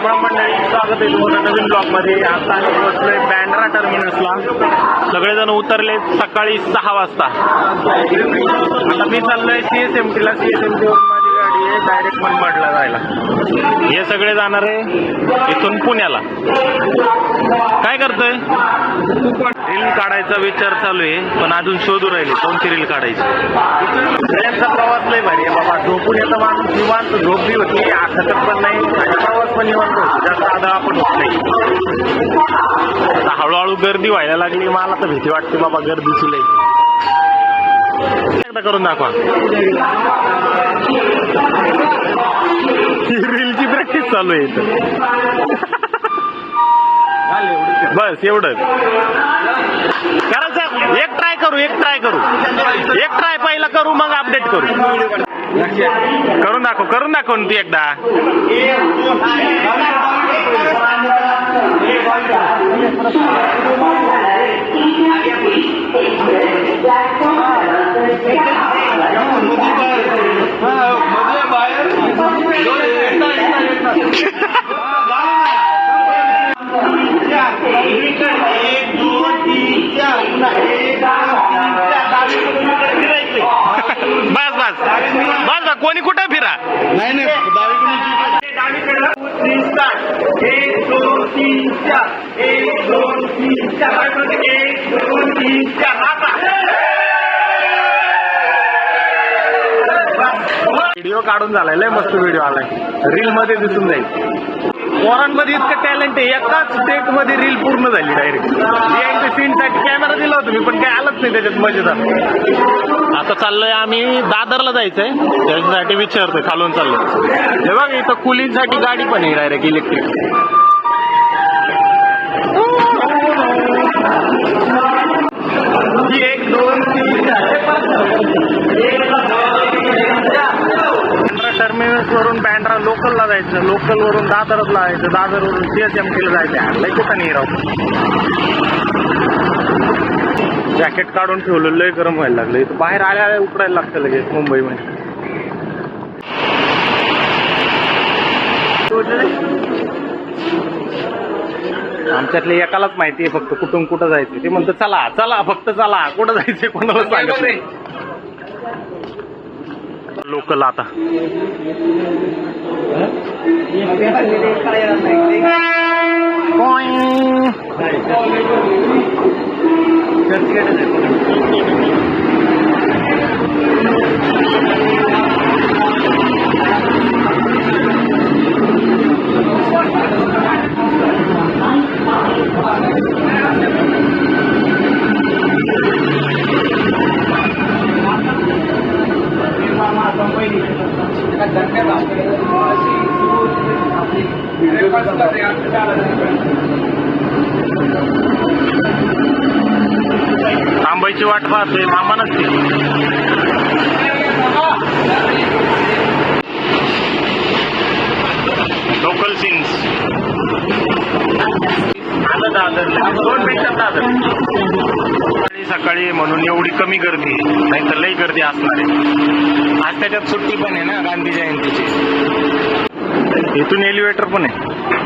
रामराम मंडळी स्वागत आहे तुम्हाला नवीन ब्लॉगमध्ये आता आम्ही पोहोचलोय बँड्रा टर्मिनसला. सगळेजण उतरले सकाळी सहा वाजता. आता मी चाललोय सीएसएमटी ला. सीएसएमटी वरून माझी गाडी आहे डायरेक्ट मनमाडला जायला. हे सगळे जाणार आहे इथून पुण्याला. काय करतोय? रील काढायचा विचार चालू आहे पण अजून शोधू राहिले कोणती रील काढायची. ट्रेनचा प्रवास लय भारी आहे बाबा. झोपून येतं माणूस निवांत झोप बी होती आखतच पण नाही आणि प्रवास पण निवांत होतो. जास्त आदळा पण होत नाही. आता हळूहळू गर्दी व्हायला लागली. मला तर भीती वाटते बाबा गर्दीची लई एकदा करून दाखवा. रीलची प्रॅक्टिस चालू आहे इथं. बस एवढंच. करायचं एक करू एक ट्राय करू. एक ट्राय पहिला करू मग अपडेट करू. करून दाखव करून दाखव ती एकदा. कोणी कुठे फिरा? नाही नाही डावीकडून एक दोन तीन चार एक दोन तीन चार एक दोन तीन चार व्हिडिओ काढून झालाय लय मस्त व्हिडिओ आलाय. रील मध्ये दिसून जाईल. पोरांमध्ये इतकं टॅलेंट आहे एकाच स्टेटमध्ये रील पूर्ण झाली डायरेक्ट सीन साठी कॅमेरा दिला होता मी पण काय आलंच नाही त्याच्यात मजेदार. आता चाललोय आम्ही दादरला जायचंय. त्याच्यासाठी विचारतोय खालून चाललोय. हे बघ इथं कुलींसाठी गाडी पण आहे डायरेक्ट इलेक्ट्रिक एक दोन तीन वरून बँड्रा लोकलला जायचं लोकल वरून दादरला जायचं दादर वरून सीएसएमटीला जायचं लय कुठं नाही राव. जॅकेट काढून ठेवलं लय गरम व्हायला लागलं. इथं बाहेर आल्या उकडायला लागतं लगेच मुंबईमध्ये आमच्यातले एकालाच माहिती आहे फक्त कुठून कुठं जायचं ते म्हणतं चला चला फक्त चला. कुठं जायचंय कोणाला सांगत नाही. लोकल आता थांबायची वाट पाहतोय मामा नसते लोकल सीन्स आलं दादर दोन मिनिटात दादर सकाळी सकाळी म्हणून एवढी कमी गर्दी नाही तर लई गर्दी असणार आहे. आज त्याच्यात सुट्टी पण आहे ना गांधी जयंतीची. इथून एलिव्हेटर पण आहे.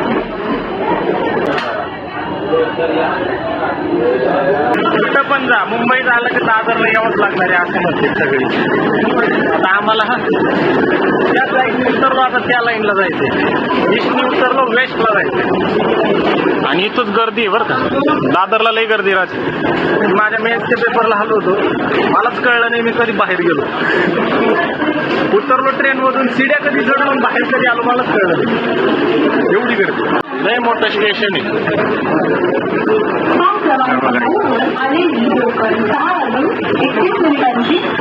कुठं पण जा. मुंबईत आलं की दादरला यावंच लागणार आहे असं म्हणते सगळी. आता आम्हाला त्या लाईन उतरलो आता त्या लाईनला जायचंय. ईस्टने उतरलो वेस्टला जायचंय. आणि इथंच गर्दी आहे बरं का. दादरला लई गर्दी राहते. माझ्या मेन्सच्या पेपरला हलो होतो मलाच कळलं नाही मी कधी बाहेर गेलो. उतरलो ट्रेनमधून सिड्या कधी चढलो बाहेर कधी आलो मलाच कळलं नाही. एवढी गर्दी. लय मोठं स्टेशन आहे.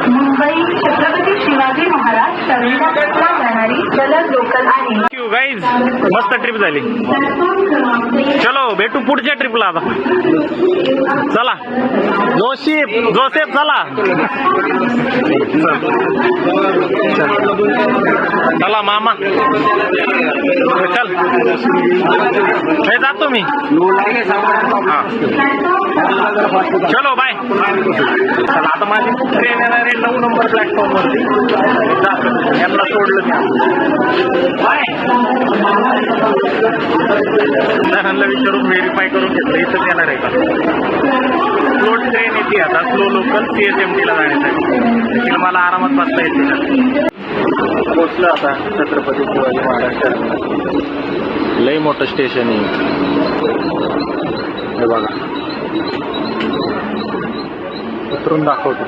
मुंबई छत्रपती शिवाजी महाराज टर्मिनसला जाणारी जलद लोकल आहे. थँक्यू गाईज मस्त ट्रिप झाली. चलो भेटू पुढच्या ट्रिपला आता. चला. जोशिफ जोसेफ चला. चला मामा. चल. हे जातो मी हा. चलो बाय चला आता माझी ट्रेन येणार आहे नऊ नंबर प्लॅटफॉर्म वरती. जातो. यांना सोडलं त्या विचारून व्हेरीफाय करून घेतलं. इथंच येणार आहे का? स्लो ट्रेन येते आता. Slow local C S M टीला जाण्यासाठी. मला आरामात बसता येते पोचलं आता छत्रपती शिवाजी महाराज लय लई मोठं स्टेशन आहे. हे बघा. उतरून दाखवतो.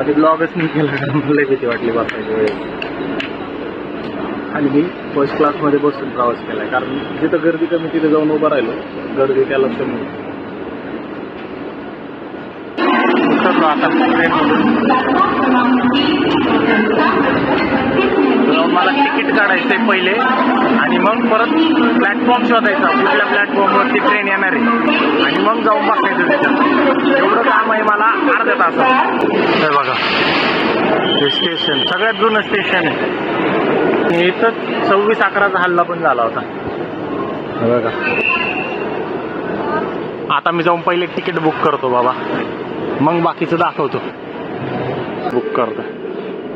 मध्ये ब्लॉगच नाही केला मला भीती वाटली बसायची वेळेस. आणि मी फर्स्ट क्लासमध्ये बसून प्रवास केला आहे कारण जिथं गर्दी कमी तिथे जाऊन उभं राहिलो गर्दी त्याला कमी. उतरलो आता ट्रेनमधून जाऊन मला तिकीट काढायचंय पहिले. आणि मग परत प्लॅटफॉर्म शोधायचा. कुठल्या प्लॅटफॉर्मवरती ट्रेन येणार आहे. आणि मग जाऊन बसायचं त्याच्यात एवढं काम आहे मला अर्ध्या तासात. हे बघा. हे स्टेशन सगळ्यात जुनं स्टेशन आहे. इथंच सव्वीस अकराचा हल्ला पण झाला होता. हे बघा. आता मी जाऊन पहिले तिकीट बुक करतो बाबा. मग बाकीचं दाखवतो. बुक करतो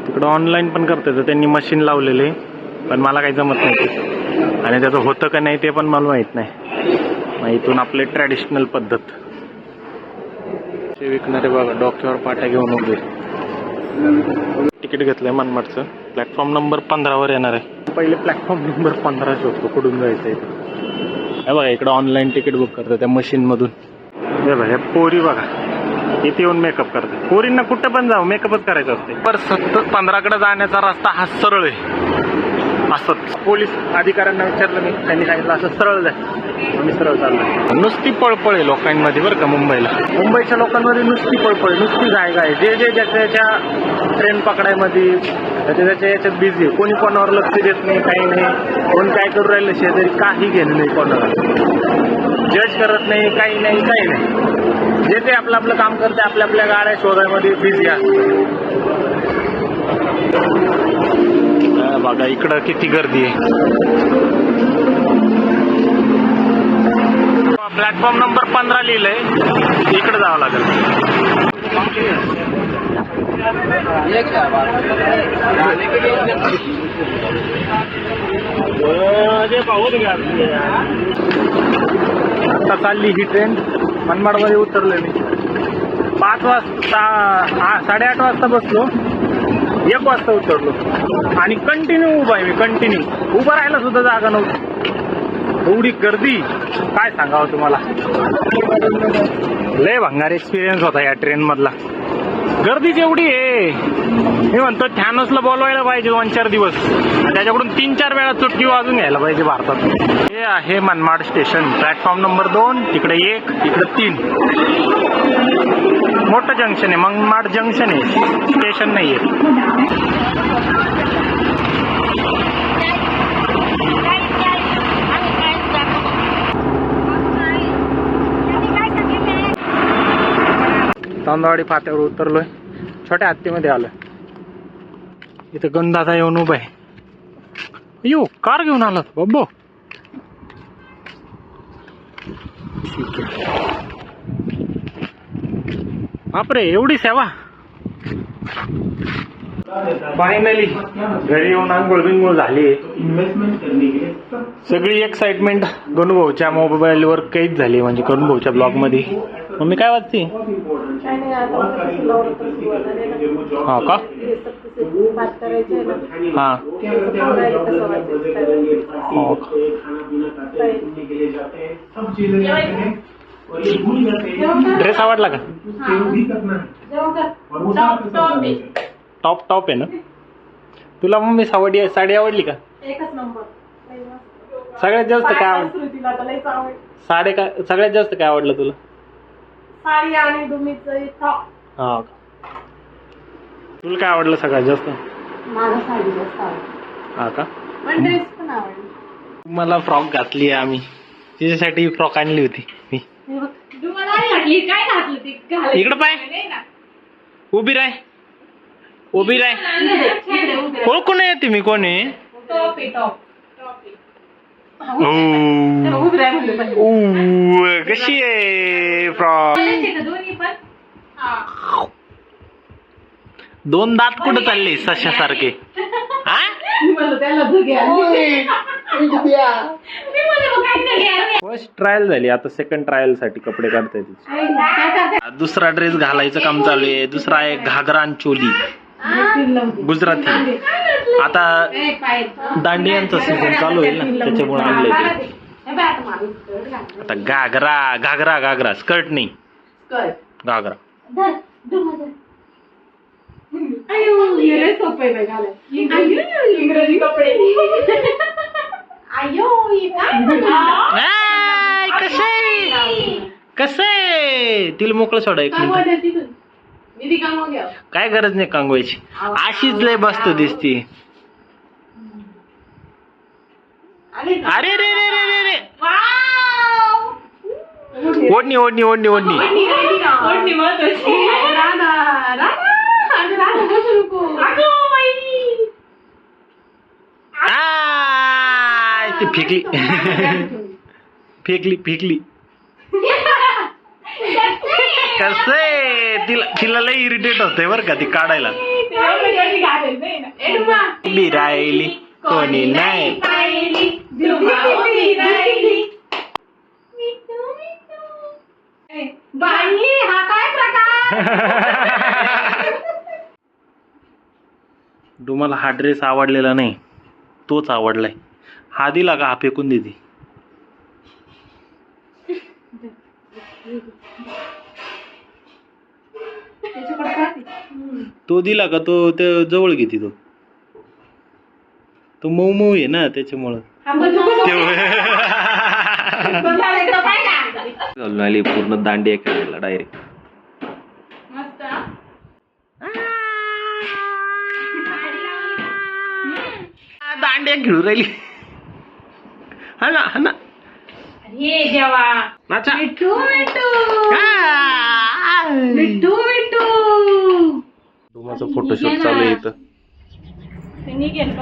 तिकडं ऑनलाईन पण करता येतं त्यांनी मशीन लावलेले पण मला काही जमत नाही आणि त्याचं होतं का नाही ते पण मला माहीत नाही. मग इथून आपले ट्रॅडिशनल पद्धत. ते विकणारे बघा डोक्यावर पाट्या घेऊन उभे. तिकीट घेतलंय मनमाडचं. प्लॅटफॉर्म नंबर पंधरावर येणार आहे. पहिले प्लॅटफॉर्म नंबर पंधरा शोधतो कुठून जायचं इथं हे बघा इकडं ऑनलाईन तिकीट बुक करतं त्या मशीनमधून हे बघा पोरी बघा. इथे येऊन मेकअप करते. पोरींना कुठं पण जाऊ मेकअपच करायचं असते. पर सतत पंधराकडे जाण्याचा रस्ता हा सरळ आहे. असत पोलीस अधिकाऱ्यांना विचारलं मी त्यांनी सांगितलं असं सरळ जाय आम्ही सरळ चाललो नुसती पळपळ आहे लोकांमध्ये बरं का मुंबईला. मुंबईच्या लोकांमध्ये नुसती पळपळ आहे नुसती जायगा आहे. जे जे ज्याच्या ज्याच्या ट्रेन पकडायमध्ये त्याच्या त्याच्या याच्यात बिझी आहे कोणी कोणावर लक्ष देत नाही काही नाही. कोण काय करू राहिलं शेजारी काही घेणं नाही कोणाला. जज करत नाही काही नाही काही नाही. जे ते आपलं आपलं काम करते आपल्या आपल्या गाड्या शोधायमध्ये बिझी असतात. हा, बघा इकडं किती गर्दी आहे. प्लॅटफॉर्म नंबर पंधरा लिहिलंय. इकडे जावं लागेल. आता चालली ही ट्रेन मनमाडमध्ये उतरलोय मी. पाच वाजता साडेआठ वाजता बसलो. एक वाजता उतरलो. आणि कंटिन्यू उभा आहे मी कंटिन्यू उभं राहायला सुद्धा जागा नव्हती. एवढी गर्दी. काय सांगावं तुम्हाला? लय भंगार एक्सपिरियन्स होता या ट्रेनमधला गर्दी गर्दीच एवढी आहे मी म्हणतो थॅनसला बोलवायला पाहिजे दोन चार दिवस. आणि त्याच्याकडून तीन चार वेळा चुटकी वाजून घ्यायला पाहिजे भारतात. हे आहे मनमाड स्टेशन प्लॅटफॉर्म नंबर दोन तिकडे एक तिकडे तीन. मोठं जंक्शन आहे मनमाड जंक्शन आहे. स्टेशन नाही आहे तांदवाडी पात्यावर उतरलोय. छोट्या हत्तीमध्ये आलोय. इथं गंधाचा येऊन उभा आहे. यो कार घेऊन आलात. बब्बो. बापरे एवढी सेवा. फायनली घरी येऊन आंघोळ बिंगोळ झाली. सगळी एक्साइटमेंट गणुभाऊच्या मोबाईलवर कैद झाली म्हणजे गणुभाऊच्या ब्लॉगमध्ये. मम्मी काय वाचते हा का? हा हो? ड्रेस आवडला का? टॉप टॉप आहे. ना? तुला मम्मी सावडी साडी आवडली का? एकच नंबर. सगळ्यात जास्त काय आवड साडे काय सगळ्यात जास्त काय आवडलं तुला? साडी आणि डुमीचं टॉप हा. का तुला काय आवडलं सगळ्यात जास्त? माझा साडी जास्त आवडली. हा का? पण ड्रेस पण आवडली. मला फ्रॉक घातली आहे आम्ही. तिच्यासाठी फ्रॉक आणली होती मी. हे बघ, तुम्हाला नाही घातली काय घातली ती? घालायची इकडं पाय. नाही ना. उभी राय. उभी राय. इकडे, इकडे उभी राहा. ओळखून येते मी कोणी. टॉप आहे टॉप टॉप आहे. ओ उभी राहा म्हणलं पाहिजे. ऊ, कशी आहे फ्रॉक? घालायचे का दोन्ही पण? दोन दात कुठं चालले तरी आहे. फर्स्ट ट्रायल झाली आता सेकंड ट्रायलसाठी कपडे काढताय? दुसरा ड्रेस घालायचं काम चालू आहे दुसरा आहे घागरा आणि चोली. गुजराती. आता. दांडियांचा सीझन चालू आहे ना त्याच्यामुळे आणलंय ते. आता घागरा घागरा घागरा स्कर्ट नाही. घागरा. इंग्रजी कपडे कसे कसे तिला मोकळं सोडा एक मिनिट. घ्या. काय गरज नाही कांगवायची अशीच लय मस्त दिसती अरे, अरे रे रे रे रे रे वाव! ओढणी ओढणी ओढणी ओढणी ओढणी, ओढणी महत्वाची. राधा, राधा. अगं, राधा, बसू नको. अगं, बाई. आय, ती फेकली फेकली फेकली कसे तिला तिला लय इरिटेट होतंय बरं का ती काढायला. बी राहिली कोणी नाही तुम्हाला हा ड्रेस आवडलेला नाही तोच आवडलाय. हा दिला का हा फेकून तो दिला का? तो ते जवळ घेते तो. तो मऊ मऊ आहे ना त्याच्यामुळं. घालून आली पूर्ण दांडिया खेळायला डायरेक्ट मस्त. दांडिया खेळू राहिली. हा ना हा ना. अरे देवा. नाचा. मिठू मिठू. आ! मिठू मिठू. डोमाचं फोटोशूट चालू आहे इथं.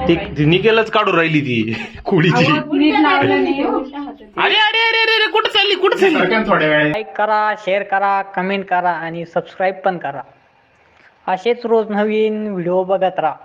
ती ती निकेलच काढून राहिली ती कुडीची. हो. अरे अरे अरे अरे अरे कुठं चालली कुठं चालली? थोड्या वेळ लाईक करा शेअर करा कमेंट करा आणि सबस्क्राईब पण करा. असेच रोज नवीन व्हिडिओ बघत राहा.